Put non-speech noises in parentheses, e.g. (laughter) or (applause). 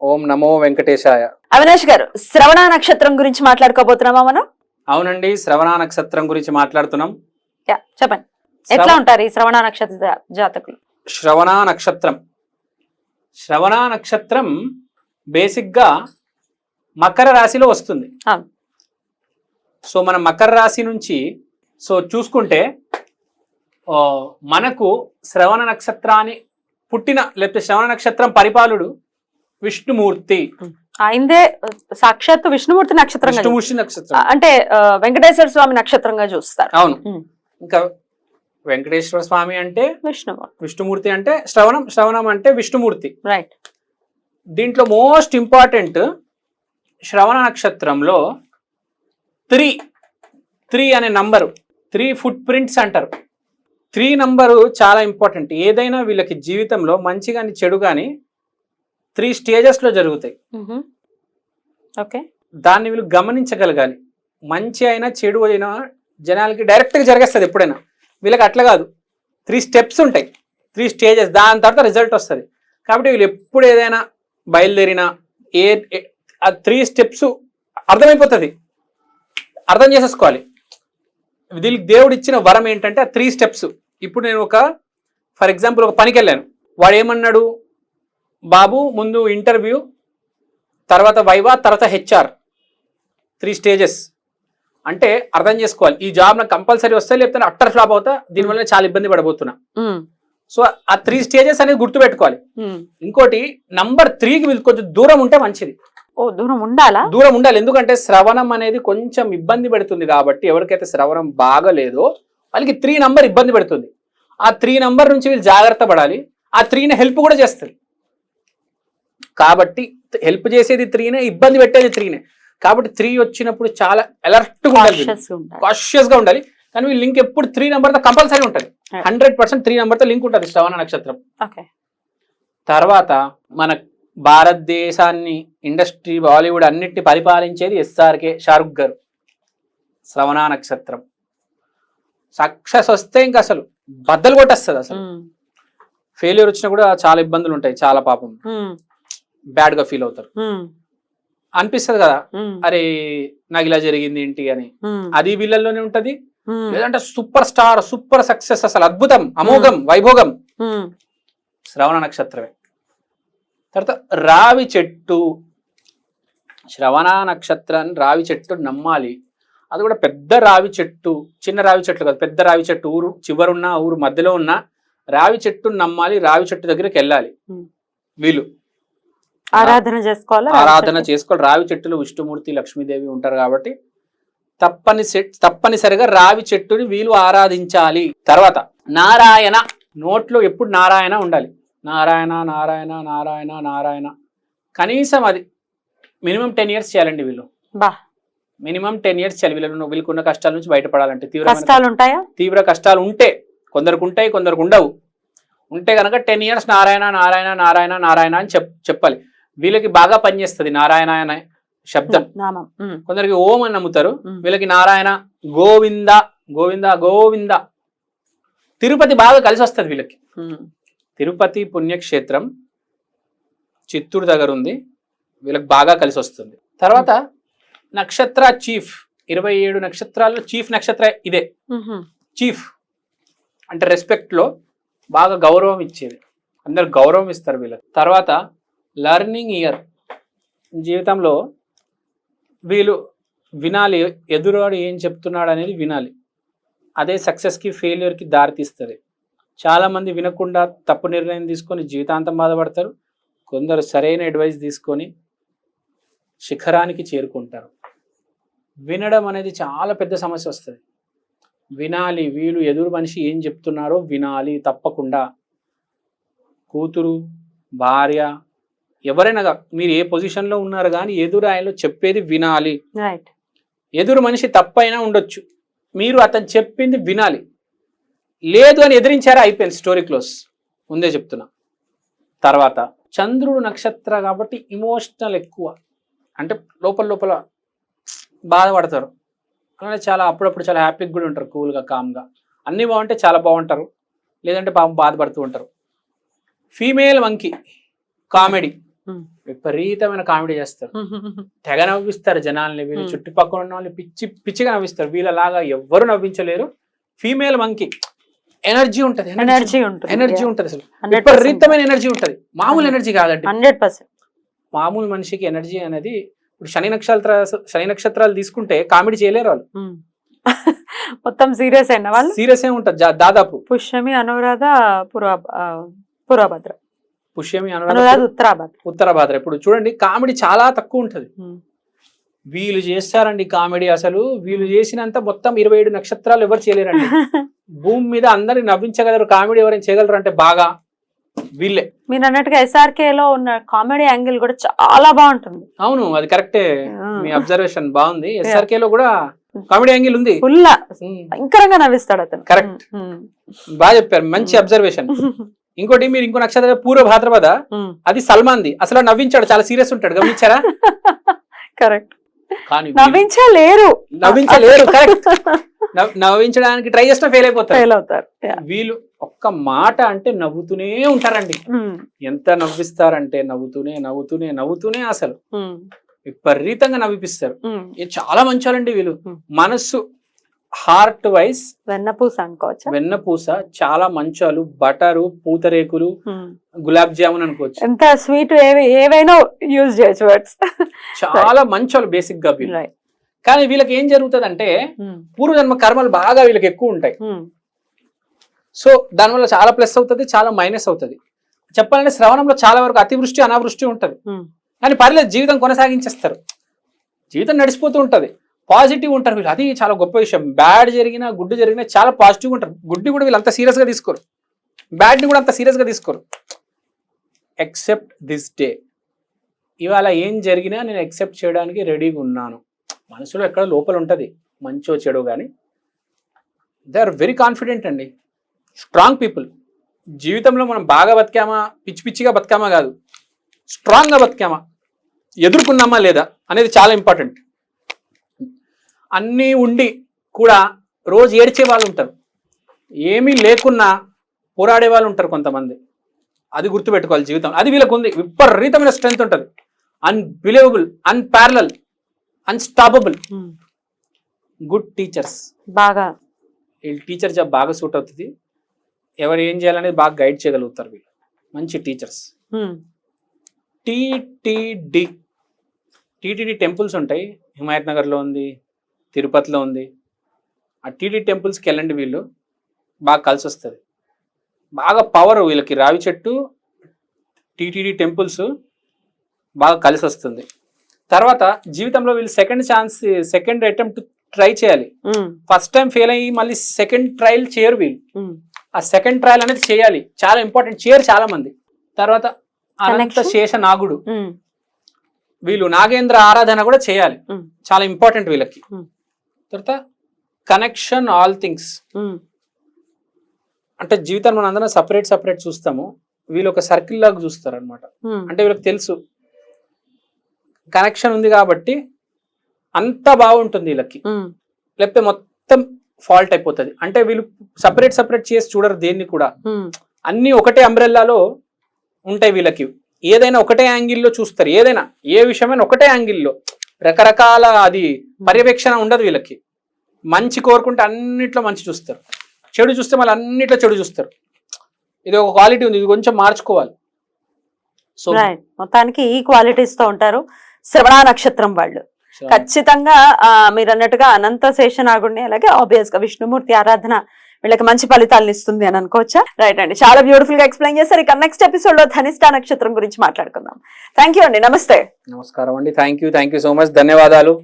ఓం నమో వెంకటేశాయ. అవినాష్ గారు శ్రవణ నక్షత్రం గురించి మాట్లాడుకోబోతున్నామా మనం? అవునండి శ్రవణ నక్షత్రం గురించి మాట్లాడుతున్నాం. యా చెప్పండి. ఎట్లా ఉంటారు ఈ శ్రవణ నక్షత్ర జాతకులు? శ్రవణ నక్షత్రం. శ్రవణ నక్షత్రం బేసిక్గా మకర రాశిలో వస్తుంది. సో మన మకర రాశి నుంచి సో చూసుకుంటే మనకు శ్రవణ నక్షత్రాన్ని పుట్టిన లేకపోతే శ్రవణ నక్షత్రం పరిపాలుడు విష్ణుమూర్తి. ఆయనదే సాక్షాత్ విష్ణుమూర్తి నక్షత్రంగా చూ- విష్ణుమూర్తి నక్షత్రం. అంటే వెంకటేశ్వర స్వామి నక్షత్రంగా చూస్తారు. అవును. ఇంకా వెంకటేశ్వర స్వామి అంటే? విష్ణుమూర్తి. విష్ణుమూర్తి అంటే శ్రవణం శ్రవణం అంటే విష్ణుమూర్తి. రైట్ దీంట్లో మోస్ట్ ఇంపార్టెంట్ శ్రవణ నక్షత్రంలో త్రీ త్రీ అనే నంబరు త్రీ ఫుట్ ప్రింట్స్ అంటారు. త్రీ నంబరు చాలా ఇంపార్టెంట్. ఏదైనా వీళ్ళకి జీవితంలో మంచి కానీ చెడు కానీ త్రీ స్టేజెస్లో జరుగుతాయి. ఓకే. దాన్ని వీళ్ళు గమనించగలగాలి. మంచి అయినా చెడు అయినా జనాలకి డైరెక్ట్గా జరిగేస్తుంది ఎప్పుడైనా. వీళ్ళకి అట్లా కాదు. త్రీ స్టెప్స్ ఉంటాయి. Three stages. దాని తర్వాత రిజల్ట్ వస్తుంది. కాబట్టి వీళ్ళు ఎప్పుడు ఏదైనా బయలుదేరినా ఏ ఏ- ఆ త్రీ స్టెప్స్ అర్థమైపోతుంది. అర్థం చేసేసుకోవాలి. వీళ్ళకి దేవుడు ఇచ్చిన వరం ఏంటంటే ఆ త్రీ స్టెప్స్. ఇప్పుడు నేను ఒక ఫర్ ఎగ్జాంపుల్ ఒక పనికి వెళ్ళాను వాడు ఏమన్నాడు? బాబు ముందు ఇంటర్వ్యూ తర్వాత వైవా తర్వాత హెచ్ఆర్. త్రీ స్టేజెస్ అంటే అర్థం చేసుకోవాలి. ఈ జాబ్ నాకు కంపల్సరీ వస్తే లేకపోతే అట్టర్ ఫ్లాప్ అవుతా దీనివల్ల చాలా ఇబ్బంది పడబోతున్నా. సో ఆ త్రీ స్టేజెస్ అనేది గుర్తుపెట్టుకోవాలి. ఇంకోటి నంబర్ త్రీకి వీళ్ళు కొంచెం దూరం ఉంటే మంచిది. ఓ దూరం ఉండాలా? దూరం ఉండాలి. ఎందుకంటే శ్రవణం అనేది కొంచెం ఇబ్బంది పెడుతుంది కాబట్టి ఎవరికైతే శ్రవణం బాగలేదో వాళ్ళకి త్రీ నంబర్ ఇబ్బంది పెడుతుంది. ఆ త్రీ నంబర్ నుంచి వీళ్ళు జాగ్రత్త పడాలి. ఆ త్రీని హెల్ప్ కూడా చేస్తుంది కాబట్టి హెల్ప్ చేసేది త్రీనే ఇబ్బంది పెట్టేది త్రీనే కాబట్టి త్రీ వచ్చినప్పుడు చాలా అలర్ట్గా ఉండాలి గా ఉండాలి. కాషియస్గా ఉండాలి. కానీ వీళ్ళ లింక్ ఎప్పుడు త్రీ నెంబర్తో కంపల్సరీ ఉంటుంది. హండ్రెడ్ పర్సెంట్ త్రీ నెంబర్తో లింక్ ఉంటుంది శ్రవణ నక్షత్రం. తర్వాత మన భారతదేశాన్ని ఇండస్ట్రీ బాలీవుడ్ అన్నిటిని పరిపాలించేది ఎస్ఆర్కే షారుఖ్ గారు. శ్రవణ నక్షత్రం. సక్సెస్ వస్తే ఇంకా అసలు బద్దలు కొట్టేస్తుంది అసలు. ఫెయిల్యూర్ వచ్చినా కూడా చాలా ఇబ్బందులు ఉంటాయి చాలా పాపం. బ్యాడ్గా ఫీల్ అవుతారు. అనిపిస్తుంది కదా. అరే నాకు ఇలా జరిగింది ఏంటి అని. అది వీళ్ళల్లోనే ఉంటది. లేదంటే సూపర్ స్టార్ సూపర్ సక్సెస్ అసలు అద్భుతం అమోఘం వైభోగం. శ్రవణ నక్షత్రమే. తర్వాత రావి చెట్టు. శ్రవణ నక్షత్రాన్ని రావి చెట్టు నమ్మాలి. అది కూడా పెద్ద రావి చెట్టు చిన్న రావి చెట్లు కాదు పెద్ద రావి చెట్టు ఊరు చివరున్న ఊరు మధ్యలో ఉన్న రావి చెట్టు నమ్మాలి రావి చెట్టు దగ్గరికి వెళ్ళాలి. వీళ్ళు. ఆరాధన చేసుకోవాలా? ఆరాధన చేసుకోవాలి. రావి చెట్టులో విష్ణుమూర్తి లక్ష్మీదేవి ఉంటారు కాబట్టి తప్పని తప్పనిసరిగా రావి చెట్టుని వీళ్ళు ఆరాధించాలి. తర్వాత నారాయణ నోట్లో ఎప్పుడు నారాయణ ఉండాలి. నారాయణ నారాయణ నారాయణ నారాయణ. కనీసం అది మినిమం టెన్ ఇయర్స్ చేయాలండి వీళ్ళు. బా. మినిమం టెన్ ఇయర్స్ చేయాలి. వీళ్ళు వీళ్ళకున్న కష్టాల నుంచి బయటపడాలంటే తీవ్రమైన కష్టాలు ఉంటాయా తీవ్ర కష్టాలు ఉంటే కొందరికి ఉంటాయి కొందరికి ఉండవు ఉంటే కనుక టెన్ ఇయర్స్ నారాయణ నారాయణ నారాయణ నారాయణ అని చెప్ చెప్పాలి. వీళ్ళకి బాగా పనిచేస్తుంది నారాయణ అనే శబ్దం. కొందరికి ఓం అని నమ్ముతారు. వీళ్ళకి నారాయణ గోవింద గోవింద గోవింద. తిరుపతి బాగా కలిసి వస్తుంది వీళ్ళకి. తిరుపతి పుణ్యక్షేత్రం చిత్తూరు దగ్గర ఉంది. వీళ్ళకి బాగా కలిసి వస్తుంది. తర్వాత నక్షత్ర చీఫ్ ఇరవై ఏడు నక్షత్రాల్లో చీఫ్ నక్షత్ర ఇదే. చీఫ్ అంటే రెస్పెక్ట్లో బాగా గౌరవం ఇచ్చేది. అందరు గౌరవం ఇస్తారు వీళ్ళకి. తర్వాత లర్నింగ్ ఇయర్. జీవితంలో వీళ్ళు వినాలి ఎదురువాడు ఏం చెప్తున్నాడు అనేది వినాలి. అదే సక్సెస్కి ఫెయిల్యూర్కి దారితీస్తుంది చాలామంది వినకుండా తప్పు నిర్ణయం తీసుకొని జీవితాంతం బాధపడతారు. కొందరు సరైన అడ్వైస్ తీసుకొని శిఖరానికి చేరుకుంటారు. వినడం అనేది చాలా పెద్ద సమస్య వస్తుంది. వినాలి వీళ్ళు ఎదురు మనిషి ఏం చెప్తున్నారో వినాలి తప్పకుండా. కూతురు భార్య ఎవరైనా మీరు ఏ పొజిషన్లో ఉన్నారు కానీ ఎదురు ఆయనలో చెప్పేది వినాలి. ఎదురు మనిషి తప్పైనా ఉండొచ్చు. మీరు అతను చెప్పింది వినాలి. లేదు అని ఎదిరించారా? అయిపోయింది స్టోరీ క్లోజ్ ముందే చెప్తున్నా. తర్వాత చంద్రుడు నక్షత్ర కాబట్టి ఇమోషనల్ ఎక్కువ. అంటే లోపల లోపల బాధపడతారు. అలానే చాలా అప్పుడప్పుడు చాలా హ్యాపీగా కూడా ఉంటారు కూల్గా కామ్గా అన్నీ బాగుంటే చాలా బాగుంటారు. లేదంటే పాపం బాధపడుతూ ఉంటారు. ఫీమేల్ వంకి కామెడీ. విపరీతమైన కామెడీ చేస్తారు. తెగ నవ్విస్తారు జనాల్ని వీళ్ళు. చుట్టుపక్కల ఉన్న వాళ్ళని పిచ్చి పిచ్చిగా నవ్విస్తారు. వీళ్ళలాగా ఎవ్వరు నవ్వించలేరు. Female monkey. ఎనర్జీ ఉంటది ఎనర్జీ. ఉంటుంది. ఎనర్జీ ఉంటది అసలు. విపరీతమైన ఎనర్జీ ఉంటది. మామూలు ఎనర్జీ కాదండి. Hundred percent. మామూలు మనిషికి ఎనర్జీ అనేది ఇప్పుడు శని నక్షత్ర శని నక్షత్రాలు తీసుకుంటే కామెడీ చేయలేరు వాళ్ళు. (laughs) మొత్తం సీరియస్ అయిన వాళ్ళు? సీరియస్ ఏ ఉంటది. జా- దాదాపు. పుష్యమి అనురాధ పురా పురాభద్ర. పుష్యమి అనురాధ ఉత్తరాభద్ర. ఉత్తర భాద్ర ఇప్పుడు చూడండి కామెడీ చాలా తక్కువ ఉంటది. వీళ్ళు చేస్తారండి కామెడీ అసలు. వీళ్ళు చేసినంత మొత్తం ఇరవై ఏడు నక్షత్రాలు ఎవరు చేయలేరండి. (laughs) భూమి మీద అందరిని నవ్వించగలరు కామెడీ ఎవరైనా చేయగలరు అంటే బాగా వీళ్ళే. మీరు అన్నట్టుగా ఎస్ఆర్కే లో ఉన్న కామెడీ యాంగిల్ కూడా చాలా బాగుంటుంది. అవును అది కరెక్టే. మీ అబ్జర్వేషన్ బాగుంది. ఎస్ఆర్కే లో కూడా కామెడీ యాంగిల్ ఉంది. ఫుల్ భయంకరంగా నవ్విస్తాడు అతను. ఉమ్, బాగా చెప్పారు. మంచి అబ్జర్వేషన్. (laughs) ఇంకోటి మీరు ఇంకో నక్షత్రం పూర్వ భాద్రపద. అది సల్మాన్ది. అసలు వాడు నవ్వించాడు చాలా సీరియస్ ఉంటాడు గమనించారా (laughs) కరెక్ట్. కానీ వీళ్ళు నవ్వించలేరు. నవ్వించలేరు (laughs) కరెక్ట్. నవ్వించడానికి ట్రై చేసినా ఫెయిల్ అయిపోతారు. ఫెయిల్ అవుతారు. వీళ్ళు ఒక్క మాట అంటే నవ్వుతూనే ఉంటారండి. ఎంత నవ్విస్తారంటే నవ్వుతూనే నవ్వుతూనే నవ్వుతూనే అసలు. విపరీతంగా నవ్విపిస్తారు. చాలా మంచోళ్ళండి వీళ్ళు. Hmm. మనస్సు హార్ట్ వైస్ వెన్నపూస అనుకోవచ్చా? వెన్నపూస చాలా మంచాలు బటరు పూతరేకులు. గులాబ్ జామున్ అనుకోవచ్చు. ఎంత స్వీట్ ఏవి ఏవైనా యూజ్ చేయొచ్చు వర్డ్స్. చాలా మంచోళ్ళు బేసిక్గా కానీ వీళ్ళకి ఏం జరుగుతుంది అంటే పూర్వజన్మ కర్మలు బాగా వీళ్ళకి ఎక్కువ ఉంటాయి. సో దానివల్ల చాలా ప్లస్ అవుతుంది చాలా మైనస్ అవుతుంది. చెప్పాలంటే శ్రవణంలో చాలా వరకు అతివృష్టి అనావృష్టి ఉంటుంది. కానీ పర్లేదు జీవితం కొనసాగించేస్తారు. జీవితం నడిచిపోతూ ఉంటుంది. పాజిటివ్ ఉంటారు వీళ్ళు. అది చాలా గొప్ప విషయం. బ్యాడ్ జరిగినా గుడ్ జరిగినా చాలా పాజిటివ్ ఉంటారు. గుడ్డి కూడా వీళ్ళు అంత సీరియస్గా తీసుకోరు. బ్యాడ్ని కూడా అంత సీరియస్గా తీసుకోరు. Except this day. ఇవాళ ఏం జరిగినా నేను ఎక్సెప్ట్ చేయడానికి రెడీగా ఉన్నాను. మనసులో ఎక్కడ లోపల ఉంటుంది? మంచో చెడు కానీ దే ఆర్ వెరీ కాన్ఫిడెంట్ అండి. Strong people. జీవితంలో మనం బాగా బతికామా? పిచ్చి పిచ్చిగా బతికామా కాదు. స్ట్రాంగ్గా బతికామా? ఎదుర్కొన్నామా లేదా? అనేది చాలా ఇంపార్టెంట్. అన్నీ ఉండి కూడా రోజు ఏడ్చే వాళ్ళు ఉంటారు. ఏమీ లేకున్నా పోరాడే వాళ్ళు ఉంటారు కొంతమంది. అది గుర్తుపెట్టుకోవాలి జీవితం. అది వీళ్ళకు ఉంది. విపరీతమైన స్ట్రెంగ్త్ ఉంటుంది. Unbelievable unparalleled unstoppable good teachers బాగా. వీళ్ళు టీచర్ జాబ్ బాగా సూట్ అవుతుంది. ఎవరు ఏం చేయాలనేది బాగా గైడ్ చేయగలుగుతారు వీళ్ళు. మంచి టీచర్స్ టీటీడి టీటీడీ టెంపుల్స్ ఉంటాయి. హిమాయత్ నగర్లో ఉంది. తిరుపతిలో ఉంది. ఆ టీటీ టెంపుల్స్కి వెళ్ళండి వీళ్ళు. బాగా కలిసి వస్తుంది బాగా పవర్ వీళ్ళకి రావి చెట్టు టీటీడీ టెంపుల్స్ బాగా కలిసి వస్తుంది తర్వాత జీవితంలో వీళ్ళు second chance second attempt try చేయాలి. ఫస్ట్ టైం ఫెయిల్ అయ్యి మళ్ళీ సెకండ్ ట్రయల్ చేయరు వీళ్ళు. ఆ సెకండ్ ట్రయల్ అనేది చేయాలి. చాలా ఇంపార్టెంట్ చేయరు చాలా మంది తర్వాత అనంత? శేష నాగుడు. వీళ్ళు నాగేంద్ర ఆరాధన కూడా చేయాలి. చాలా ఇంపార్టెంట్ వీళ్ళకి. తర్వాత కనెక్షన్ ఆల్ థింగ్స్ అంటే జీవితాన్ని మనం అందరం సపరేట్ సపరేట్ చూస్తాము. వీళ్ళు ఒక సర్కిల్ లాగా చూస్తారు అనమాట. అంటే వీళ్ళకి తెలుసు. కనెక్షన్ ఉంది కాబట్టి అంత బాగుంటుంది వీళ్ళకి. లేకపోతే మొత్తం ఫాల్ట్ అయిపోతుంది. అంటే వీళ్ళు సపరేట్ సపరేట్ చేసి చూడరు దేన్ని కూడా. అన్నీ ఒకటే అంబ్రెల్లాలో ఉంటాయి వీళ్ళకి. ఏదైనా ఒకటే యాంగిల్లో చూస్తారు. ఏదైనా ఏ విషయమైనా ఒకటే యాంగిల్లో రకరకాల అది పర్యవేక్షణ ఉండదు వీళ్ళకి. మంచి కోరుకుంటే అన్నిట్లో మంచి చూస్తారు. చెడు చూస్తే మళ్ళీ అన్నిట్లో చెడు చూస్తారు. ఇది ఒక క్వాలిటీ ఉంది ఇది కొంచెం మార్చుకోవాలి. సో మొత్తానికి ఈ క్వాలిటీస్తో ఉంటారు శ్రవణ నక్షత్రం వాళ్ళు. ఖచ్చితంగా మీరు అన్నట్టుగా అనంత శేషనాగుడిని అలాగే ఆబ్వియస్గా విష్ణుమూర్తి ఆరాధన వీళ్ళకి మంచి ఫలితాలను ఇస్తుంది అని అనుకోవచ్చా? రైట్ అండి. చాలా బ్యూటిఫుల్గా ఎక్స్ప్లెయిన్ చేశారు. ఇక నెక్స్ట్ ఎపిసోడ్లో ధనిష్ట నక్షత్రం గురించి మాట్లాడుకుందాం. థ్యాంక్ యూ అండి. నమస్తే. నమస్కారం అండి. థ్యాంక్ యూ సో మచ్ ధన్యవాదాలు.